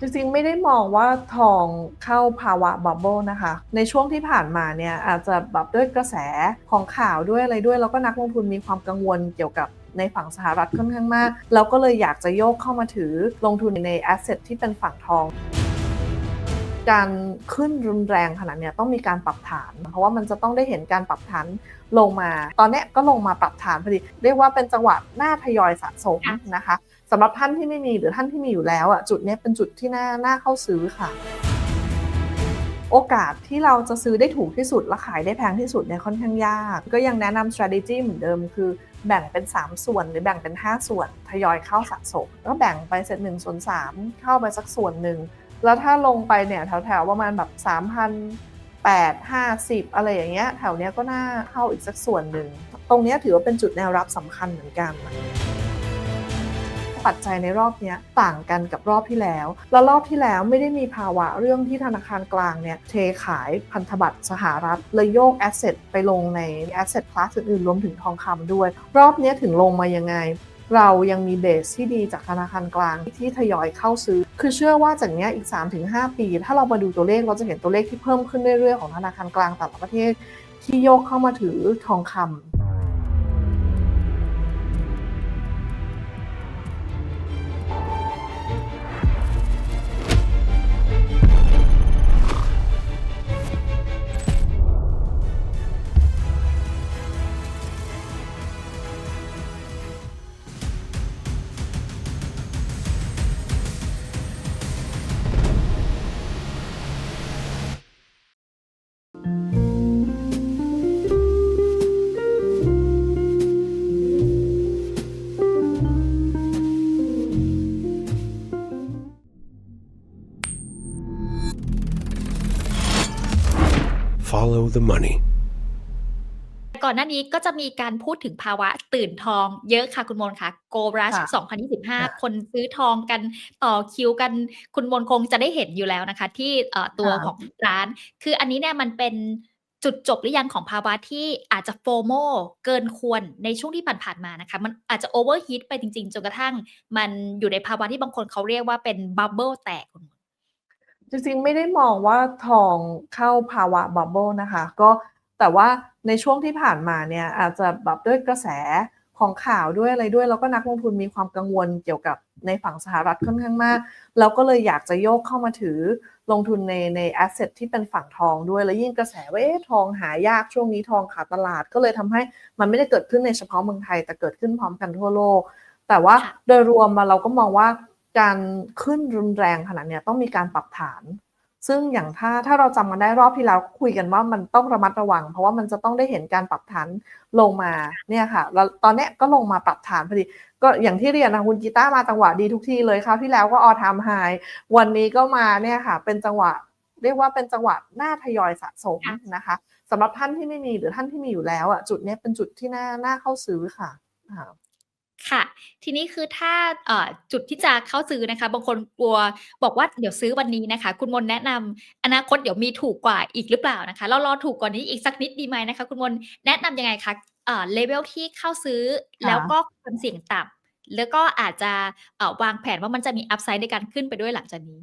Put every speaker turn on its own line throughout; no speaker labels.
จริงๆ ไม่ได้มองว่าทองเข้าภาวะบับเบิลนะคะ ในช่วงที่ผ่านมาเนี่ยอาจจะแบบด้วยกระแสของข่าวด้วยอะไรด้วย แล้วก็นักลงทุนมีความกังวลเกี่ยวกับในฝั่งสหรัฐค่อนข้างมากแล้วก็เลยอยากจะโยกเข้ามาถือลงทุนในแอสเซทที่เป็นฝั่งทอง การขึ้นรุนแรงขนาดเนี้ยต้องมีการปรับฐาน เพราะว่ามันจะต้องได้เห็นการปรับฐานลงมา ตอนนี้ก็ลงมาปรับฐานพอดี เรียกว่าเป็นจังหวะหน้าทยอยสะสมนะคะ สำหรับท่านที่ไม่มีหรือท่านที่มีอยู่แล้วอะจุดนี้เป็นจุดที่น่าน่าเข้าซื้อค่ะ โอกาสที่เราจะซื้อได้ถูกที่สุดและขายได้แพงที่สุดเนี่ยค่อนข้างยาก ก็ยังแนะนำ strategy เหมือนเดิมคือแบ่งเป็น 3 ส่วนหรือแบ่งเป็น 5 ส่วนทยอยเข้าสะสมแล้วแบ่งไปเสร็จ1ส่วน3เข้าไปสักส่วนหนึ่งแล้วถ้าลงไปเนี่ยแถวๆประมาณแบบ3 0 0 8 50 อะไรอย่างเงี้ยแถวเนี้ยก็น่าเข้าอีกสักส่วนหนึ่ง ตรงเนี้ยถือว่าเป็นจุดแนวรับสำคัญเหมือนกัน ปัจจัยในรอบนี้ต่างกันกับรอบที่แล้ว แล้วรอบที่แล้วไม่ได้มีภาวะเรื่องที่ธนาคารกลางเนี่ยเทขายพันธบัตรสหรัฐเลยโยกแอสเซทไปลงในแอสเซทคลาสอื่นๆรวมถึงทองคำด้วย รอบนี้ถึงลงมายังไงเรายังมีเบสที่ดีจากธนาคารกลางที่ทยอยเข้าซื้อ คือเชื่อว่าจากนี้อีก 3-5 ปี ถ้าเรามาดูตัวเลขเราจะเห็นตัวเลขที่เพิ่มขึ้นเรื่อยๆของธนาคารกลางแต่ละประเทศ ที่โยกเข้ามาถือทองคำ
the money.
ก่อนหน้านี้ก็จะมีการพูดถึงภาวะตื่นทองเยอะค่ะคุณมนต์ค่ะ Go Rush
ค่ะ
2025 คนซื้อทองกันต่อคิวกันคุณมนต์คงจะได้เห็นอยู่แล้วนะคะ ที่เอ่อตัว
ค่ะ
ของร้าน คืออันนี้เนี่ยมันเป็นจุดจบหรือยังของภาวะที่อาจจะโฟโมเกินควรในช่วงที่ผ่านๆมานะคะ มันอาจจะโอเวอร์ฮีทไปจริงๆ จนกระทั่ง มันอยู่ในภาวะที่บางคนเขาเรียกว่าเป็นบับเบิลแตกคุณมนต์
จริงๆ ไม่ได้มองว่าทองเข้าภาวะบับเบิลนะคะ ก็แต่ว่าในช่วงที่ผ่านมาเนี่ยอาจจะแบบด้วยกระแสของข่าวด้วยอะไรด้วย แล้วก็นักลงทุนมีความกังวลเกี่ยวกับในฝั่งสหรัฐค่อนข้างมาก แล้วก็เลยอยากจะโยกเข้ามาถือลงทุนในในแอสเซทที่เป็นฝั่งทองด้วย แล้วยิ่งกระแสว่าเอ๊ะทองหายากช่วงนี้ทองขาดตลาด ก็เลยทำให้มันไม่ได้เกิดขึ้นในเฉพาะเมืองไทย แต่เกิดขึ้นพร้อมกันทั่วโลก แต่ว่า
ค่ะ
โดยรวมมาเราก็มองว่า การขึ้นรุนแรงขนาดเนี้ยต้องมีการปรับฐาน ซึ่งอย่างถ้าถ้าเราจำกันได้รอบที่แล้วคุยกันว่ามันต้องระมัดระวัง เพราะว่ามันจะต้องได้เห็นการปรับฐานลงมาเนี่ยค่ะแล้วตอนเนี้ยก็ลงมาปรับฐานพอดีก็อย่างที่เรียนนะคุณกีตาร์มาจังหวะดีทุกทีเลยคราวที่แล้วก็ออทามไฮวันนี้ก็มาเนี่ยค่ะ เป็นจังหวะเรียกว่าเป็นจังหวะหน้าทยอยสะสม
ค่ะ
นะคะสำหรับท่านที่ไม่มีหรือท่านที่มีอยู่แล้วอะจุดเนี้ยเป็นจุดที่น่าน่าเข้าซื้อค่ะอ่า
ค่ะ ทีนี้คือถ้าเอ่อจุดที่จะเข้าซื้อนะคะ บางคนกลัวบอกว่าเดี๋ยวซื้อวันนี้นะคะ คุณมนต์แนะนำอนาคตเดี๋ยวมีถูกกว่าอีกหรือเปล่านะคะ เรารอถูกกว่านี้อีกสักนิดดีไหมนะคะ คุณมนต์แนะนำยังไงคะเอ่อเลเวลที่เข้าซื้อ
ค่ะ
แล้วก็ความเสี่ยงต่ำแล้วก็อาจจะเอ่อวางแผนว่ามันจะมีอัพไซด์ในการขึ้นไปด้วยหลังจากนี้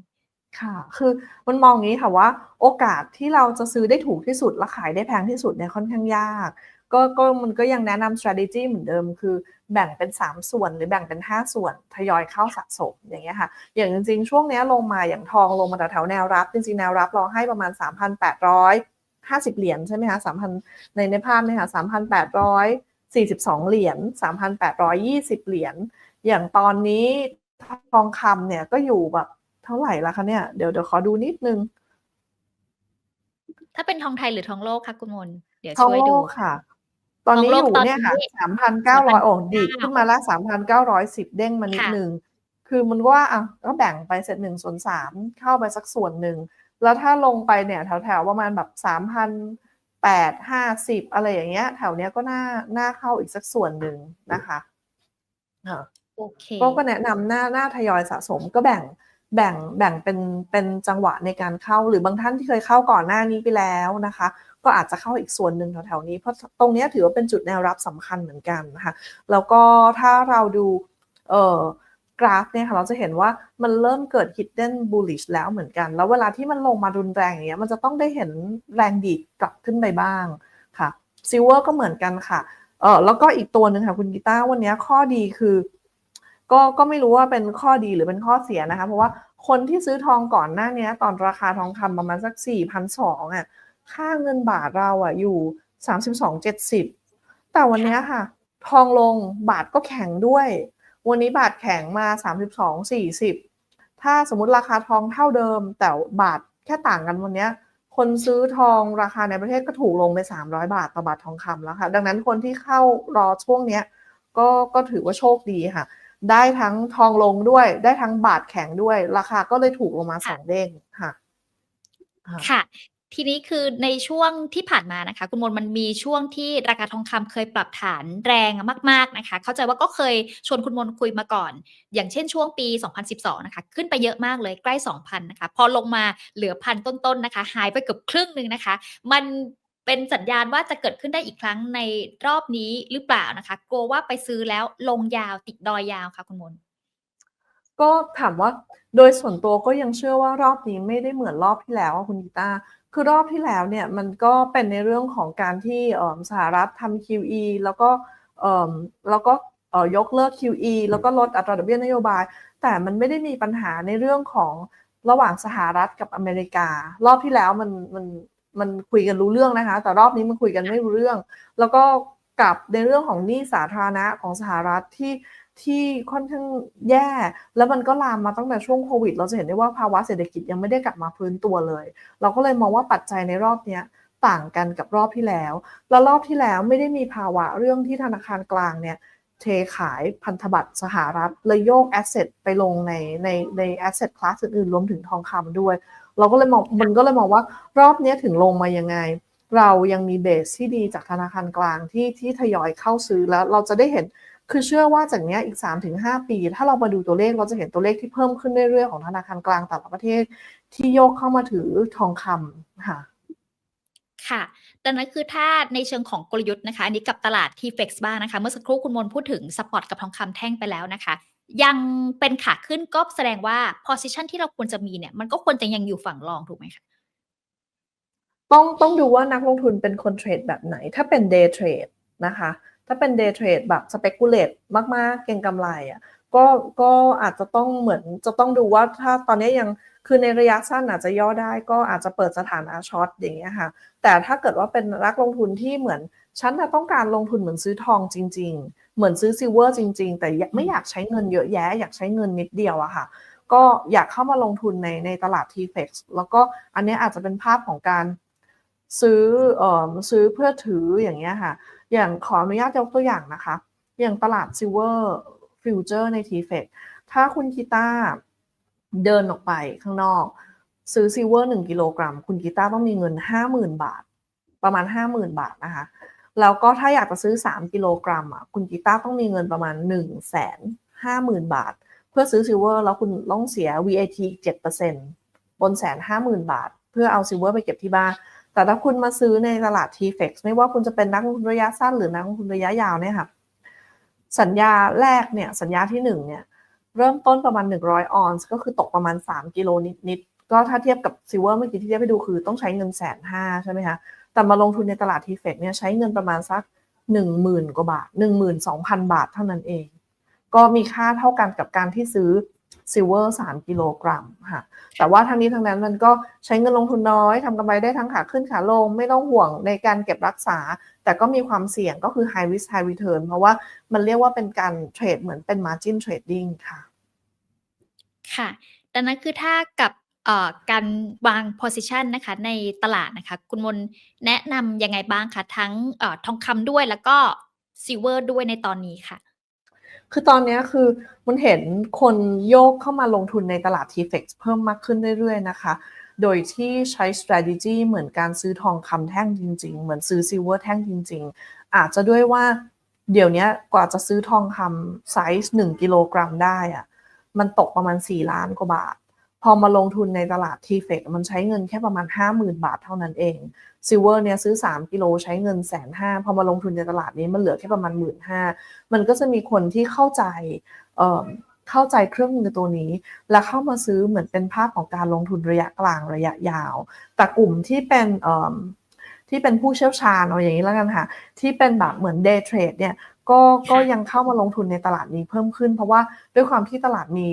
ค่ะ คือมันมองอย่างนี้ค่ะว่า โอกาสที่เราจะซื้อได้ถูกที่สุดและขายได้แพงที่สุดเนี่ยค่อนข้างยาก ก็ก็มันก็ยังแนะนำ strategy เหมือนเดิม คือ แบ่งเป็น 3 ส่วนหรือแบ่งเป็น 5 ส่วนทยอยเข้าสะสมอย่างเงี้ยค่ะ อย่างจริง ๆ ช่วงเนี้ยลงมาอย่างทองลงมาแถวๆแนวรับ จริงๆ แนวรับเราให้ประมาณ 3,850 เหรียญใช่ไหมคะ3,000ในในภาพเนี่ยค่ะ3,842เหรียญ3,820เหรียญ อย่างตอนนี้ทองคำเนี่ยก็อยู่แบบเท่าไหร่ละคะเนี่ย เดี๋ยวเดี๋ยวขอดูนิดนึง
ถ้าเป็นทองไทยหรือทองโลกคะคุณมนต์เดี๋ยว
ทอง
ช่วย
โล
ดู
กค่ะ ตอนนี้
ทอง
อ
โลก
ยู่
ตอน
เนี่ยค่ะ
นี้
สามพันเก้าร้อยโอ้ดีด
3,900
ขึ้นมาละสามพันเก้าร้อยสิบเด้งมานิด
ค่ะ
นึง คือมันก็ว่าอะก็แบ่งไปเสร็จหนึ่งส่วนสามเข้าไปสักส่วนหนึ่ง แล้วถ้าลงไปเนี่ยแถวๆประมาณแบบสามพันแปดห้าสิบอะไรอย่างเงี้ย แถวเนี้ยก็น่าน่าเข้าอีกสักส่วนหนึ่งนะคะอ่า
โอเค
ก็ก็แนะนำหน้าหน้าทยอยสะสมก็แบ่งแบ่งแบ่งเป็นเป็นจังหวะในการเข้าหรือบางท่านที่เคยเข้าก่อนหน้านี้ไปแล้วนะคะ ก็อาจจะเข้าอีกส่วนหนึ่งแถวๆนี้ เพราะตรงนี้ถือว่าเป็นจุดแนวรับสำคัญเหมือนกันนะคะ แล้วก็ถ้าเราดูเอ่อกราฟเนี่ยค่ะเราจะเห็นว่ามันเริ่มเกิด hidden bullish แล้วเหมือนกัน แล้วเวลาที่มันลงมารุนแรงอย่างเงี้ยมันจะต้องได้เห็นแรงดีดกลับขึ้นไปบ้างค่ะซิลเวอร์ก็เหมือนกันค่ะเออแล้วก็อีกตัวหนึ่งค่ะคุณกีตาร์วันนี้ข้อดีคือ ก็ก็ไม่รู้ว่าเป็นข้อดีหรือเป็นข้อเสียนะคะ เพราะว่าคนที่ซื้อทองก่อนหน้านี้ตอนราคาทองคำประมาณสัก4 2 0 0อะ ค่าเงินบาทเราอะอยู่32.70แต่วันนี้ค่ะ ทองลงบาทก็แข็งด้วย วันนี้บาทแข็งมา32.40ถ้าสมมติราคาทองเท่าเดิม แต่บาทแค่ต่างกันวันนี้คนซื้อทองราคาในประเทศก็ถูกลงไป 300 บาทต่อบาททองคำแล้วค่ะ ดังนั้นคนที่เข้ารอช่วงเนี้ยก็ก็ถือว่าโชคดีค่ะ ได้ทั้งทองลงด้วย ได้ทั้งบาทแข็งด้วย ราคาก็เลยถูกลงมาสองเด้งค่ะ
ค่ะ ทีนี้คือในช่วงที่ผ่านมานะคะ คุณมนมันมีช่วงที่ราคาทองคำเคยปรับฐานแรงมาก ๆนะคะ เข้าใจว่าก็เคยชวนคุณมนคุยมาก่อน อย่างเช่นช่วงปี 2012 นะคะ ขึ้นไปเยอะมากเลยใกล้ 2,000 นะคะ พอลงมาเหลือพันต้นๆนะคะ หายไปเกือบครึ่งหนึ่งนะคะ มันเป็นสัญญาณว่าจะเกิดขึ้นได้อีกครั้งในรอบนี้หรือเปล่านะคะ กลัวว่าไปซื้อแล้วลงยาวติดดอยยาวค่ะคุณมน
ก็ถามว่าโดยส่วนตัวก็ยังเชื่อว่ารอบนี้ไม่ได้เหมือนรอบที่แล้วคุณกีตา คือรอบที่แล้วเนี่ยมันก็เป็นในเรื่องของการที่สหรัฐทำ QE แล้วก็แล้วก็ยกเลิก QE แล้วก็ลดอัตราดอกเบี้ยนโยบาย แต่มันไม่ได้มีปัญหาในเรื่องของระหว่างสหรัฐกับอเมริกา รอบที่แล้วมันมันมันคุยกันรู้เรื่องนะคะ แต่รอบนี้มันคุยกันไม่รู้เรื่อง แล้วก็กับในเรื่องของหนี้สาธารณะของสหรัฐที่ ที่ค่อนข้างแย่ แล้วมันก็ลามมาตั้งแต่ช่วงโควิด เราจะเห็นได้ว่าภาวะเศรษฐกิจยังไม่ได้กลับมาฟื้นตัวเลย เราก็เลยมองว่าปัจจัยในรอบนี้ต่างกันกับรอบที่แล้ว แล้วรอบที่แล้วไม่ได้มีภาวะเรื่องที่ธนาคารกลางเนี่ยเทขายพันธบัตรสหรัฐเลยโยกแอสเซทไปลงในในในแอสเซทคลาสอื่นๆรวมถึงทองคำด้วย เราก็เลยมองมันก็เลยมองว่ารอบนี้ถึงลงมายังไงเรายังมีเบสที่ดีจากธนาคารกลางที่ที่ทยอยเข้าซื้อแล้วเราจะได้เห็น คือเชื่อว่าจากเนี้ยอีก 3-5 ปี ถ้าเรามาดูตัวเลขเราจะเห็นตัวเลขที่เพิ่มขึ้นเรื่อยๆของธนาคารกลางแต่ละประเทศ ที่โยกเข้ามาถือทองคำค่ะ
ค่ะดังนั้นคือถ้าในเชิงของกลยุทธ์นะคะอันนี้กับตลาด TFX บ้างนะคะ เมื่อสักครู่คุณมนต์พูดถึงสปอตกับทองคำแท่งไปแล้วนะคะ ยังเป็นขาขึ้นก็แสดงว่า position ที่เราควรจะมีเนี่ย มันก็ควรจะยังอยู่ฝั่งรองถูกไหมคะ
ต้องต้องดูว่านักลงทุนเป็นคนเทรดแบบไหน ถ้าเป็น day trade นะคะ ถ้าเป็น day trade แบบ speculate มากๆ เก็งกำไรอะก็ก็อาจจะต้องเหมือนจะต้องดูว่าถ้าตอนนี้ยังคือในระยะสั้นอาจจะย่อได้ก็อาจจะเปิดสถานะช็อตอย่างเงี้ยค่ะ แต่ถ้าเกิดว่าเป็นนักลงทุนที่เหมือนฉันต้องการลงทุนเหมือนซื้อทองจริง ๆ เหมือนซื้อซิลเวอร์จริง ๆ แต่ไม่อยากใช้เงินเยอะแยะ อยากใช้เงินนิดเดียวอะค่ะ ก็อยากเข้ามาลงทุนในในตลาด TFX แล้วก็อันนี้อาจจะเป็นภาพของการ ซื้อเอ่อซื้อเพื่อถืออย่างเงี้ยค่ะ อย่างขออนุญาตยกตัวอย่างนะคะ อย่างตลาดซิลเวอร์ฟิวเจอร์ใน TFX ถ้าคุณกีตาเดินออกไปข้างนอก ซื้อซิลเวอร์หนึ่งกิโลกรัม คุณกีตาต้องมีเงิน50,000บาท ประมาณ50,000บาทนะคะแล้วก็ถ้าอยากจะซื้อ 3 กิโลกรัมอะคุณกีตาร์ต้องมีเงินประมาณ 1 5 0 0 0 0 บาท เพื่อซื้อซิลเวอร์แล้วคุณต้องเสีย VAT อีก7%บนแสนห้าหมื่นบาท เพื่อเอาซิลเวอร์ไปเก็บที่บ้าน แต่ถ้าคุณมาซื้อในตลาด TFX ไม่ว่าคุณจะเป็นนักลงทุนระยะสั้นหรือนักลงทุนระยะยาวเนี่ยค่ะ สัญญาแรกเนี่ยสัญญาที่ 1 เนี่ย เริ่มต้นประมาณ 100 ออนซ์ก็คือตกประมาณ 3 กิโลนิดๆก็ถ้าเทียบกับซิลเวอร์เมื่อกี้ที่เทียบไปดูคือต้องใช้เงินแสนห้าใช่ไหมคะแต่มาลงทุนในตลาด TFX เนี่ยใช้เงินประมาณสัก 10,000 กว่าบาท 12,000 บาทเท่านั้นเอง ก็มีค่าเท่ากันกับการที่ซื้อ ซิลเวอร์3กิโลกรัมค่ะ แต่ว่าทั้งนี้ทั้งนั้นมันก็ใช้เงินลงทุนน้อยทำกำไรได้ทั้งขาขึ้นขาลง ไม่ต้องห่วงในการเก็บรักษา แต่ก็มีความเสี่ยงก็คือ high risk high return เพราะว่ามันเรียกว่าเป็นการเทรดเหมือนเป็น margin trading ค่ะ
ค่ะ ดังนั้นคือถ้ากับการวาง position นะคะในตลาดนะคะ คุณมนแนะนำยังไงบ้างคะ ทั้งอทองคำด้วยแล้วก็ซิลเวอร์ด้วยในตอนนี้ค่ะ
คือตอนนี้คือมันเห็นคนโยกเข้ามาลงทุนในตลาด TFX เพิ่มมากขึ้นเรื่อยๆนะคะ โดยที่ใช้ strategy เหมือนการซื้อทองคำแท่งจริง ๆ เหมือนซื้อซิลเวอร์แท่งจริง ๆ อาจจะด้วยว่าเดี๋ยวนี้กว่าจะซื้อทองคำไซส์1กิโลกรัมได้อะมันตกประมาณ 4 ล้านกว่าบาท พอมาลงทุนในตลาด TFX มันใช้เงินแค่ประมาณ 50,000 บาทเท่านั้นเองซิลเวอร์เนี่ยซื้อ 3 กิโลใช้เงินแสนห้าพอมาลงทุนในตลาดนี้มันเหลือแค่ประมาณหมื่นห้ามันก็จะมีคนที่เข้าใจเเข้าใจเครื่องมือตัวนี้ และเข้ามาซื้อเหมือนเป็นภาพของการลงทุนระยะกลางระยะยาว แต่กลุ่มที่เป็นเอิ่มที่เป็นผู้เชี่ยวชาญเอาอย่างนี้แล้วกันค่ะ ที่เป็นแบบเหมือนเดย์เทรดเนี่ย ก็ก็ยังเข้ามาลงทุนในตลาดนี้เพิ่มขึ้น เพราะว่าด้วยความที่ตลาดมี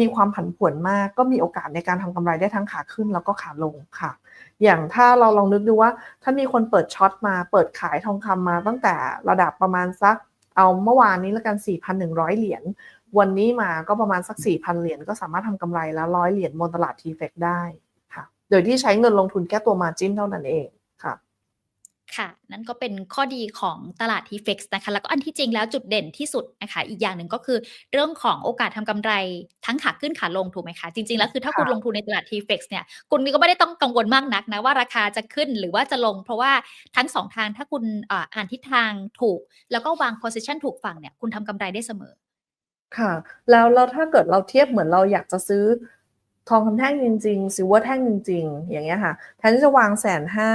มีความผันผวนมาก ก็มีโอกาสในการทำกำไรได้ทั้งขาขึ้นแล้วก็ขาลงค่ะ อย่างถ้าเราลองนึกดูว่า ถ้ามีคนเปิดช็อตมาเปิดขายทองคำมาตั้งแต่ระดับประมาณสักเอาเมื่อวานนี้แล้วกัน 4,100 เหรียญวันนี้มาก็ประมาณสัก 4,000 เหรียญก็สามารถทำกำไรแล้วร้อยเหรียญบนตลาดทีเฟกได้ค่ะ โดยที่ใช้เงินลงทุนแค่ตัวมาจิ้นเท่านั้นเอง ค่ะ
นั่นก็เป็นข้อดีของตลาด t f x นะคะ แล้วก็อันที่จริงแล้วจุดเด่นที่สุดนะคะ อีกอย่างหนึ่งก็คือเรื่องของโอกาสทำกำไรทั้งขาขึ้นขาลงถูกไหมคะ จริง ๆ แล้วคือถ้าคุณลงทุนในตลาด t f x เนี่ย คุณก็ไม่ได้ต้องกังวลมากนักนะ ว่าราคาจะขึ้นหรือว่าจะลง เพราะว่าทั้งสองทางถ้าคุณอ่าอ่านทิศทางถูก แล้วก็วาง position ถูกฝั่งเนี่ยคุณทำกำไรได้เสมอ
ค่ะ แล้วแล้วถ้าเกิดเราเทียบเหมือนเราอยากจะซื้อทองคำแท่งจริงๆซิลเวอร์แท่งจริง ๆ อย่างเงี้ยค่ะแทนที่จะวางแสนห้า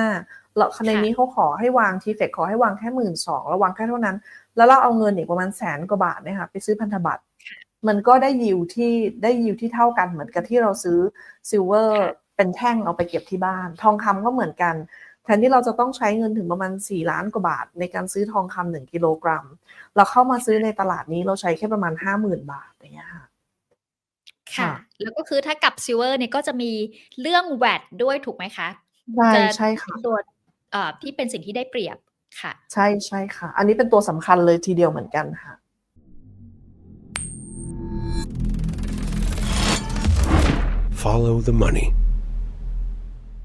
เราในนี้เขาขอให้วางทีเฟกขอให้วางแค่หมื่นสองแล้ววางแค่เท่านั้น แล้วเราเอาเงินอีกประมาณแสนกว่าบาทเนี่ยค่ะไปซื้อพันธบัตรมันก็ได้ยิวที่ได้ยิวที่เท่ากันเหมือนกับที่เราซื้อซิลเวอร์
ค่ะ
เป็นแท่งเอาไปเก็บที่บ้าน ทองคำก็เหมือนกันแทนที่เราจะต้องใช้เงินถึงประมาณ 4 ล้านกว่าบาท ในการซื้อทองคำหนึ่งกิโลกรัม เราเข้ามาซื้อในตลาดนี้เราใช้แค่ประมาณ 50,000 บาทอย่างเงี้ยค่ะ
ค่ะ
ค่ะ
แล้วก็คือถ้ากับซิลเวอร์เนี่ยก็จะมีเรื่องแวดด้วยถูกไหมคะ
ใช่
จะ
ใช่ค่ะ
เป็นตัวเอ่อ ที่เป็นสิ่งที่ได้เปรียบค่ะ
ใช่ใช่ค่ะ อันนี้เป็นตัวสำคัญเลยทีเดียวเหมือนกันค่ะ
Follow the money.